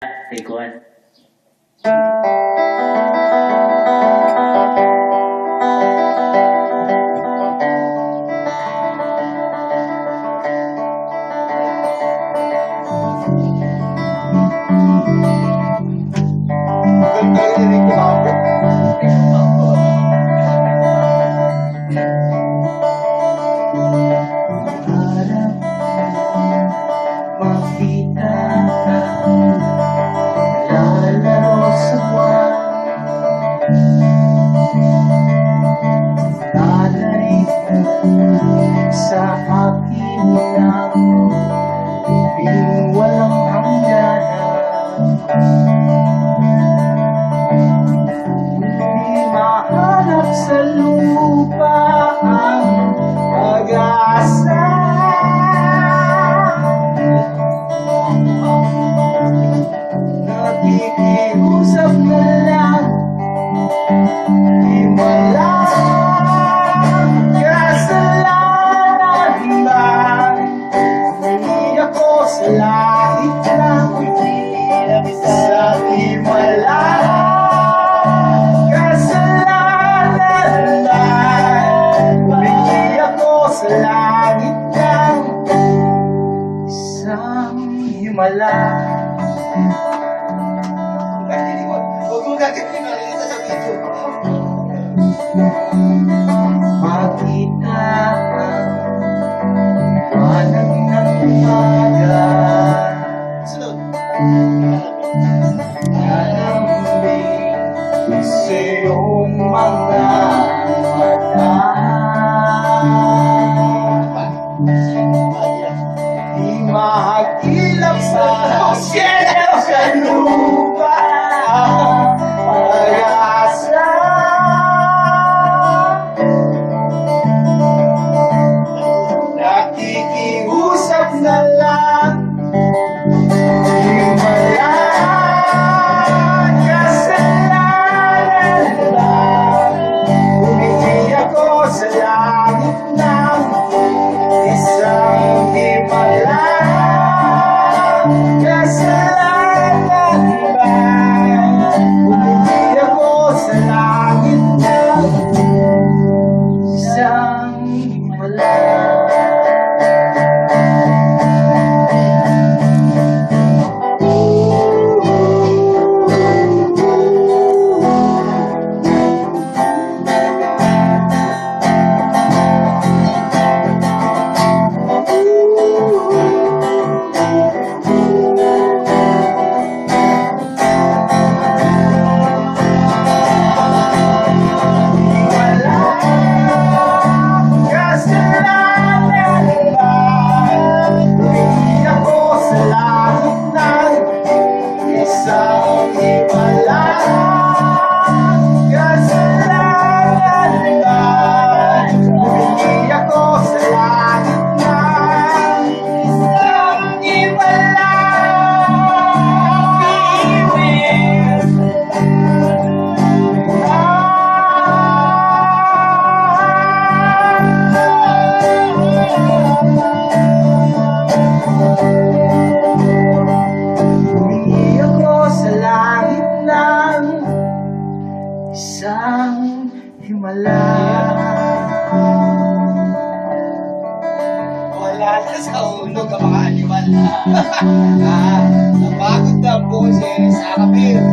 thầy cô anh Nakikiusap na lang Di walang kasalanan lang Hindi ako sa langit lang Sa di walang kasalanan lang Hindi ako sa lang himala. Huwag mo mahagilap sa cielo sa lupa Nakikiusap na himala. Wala na sa unog ang mga animal. ah, napagod na po si Sarah Beer.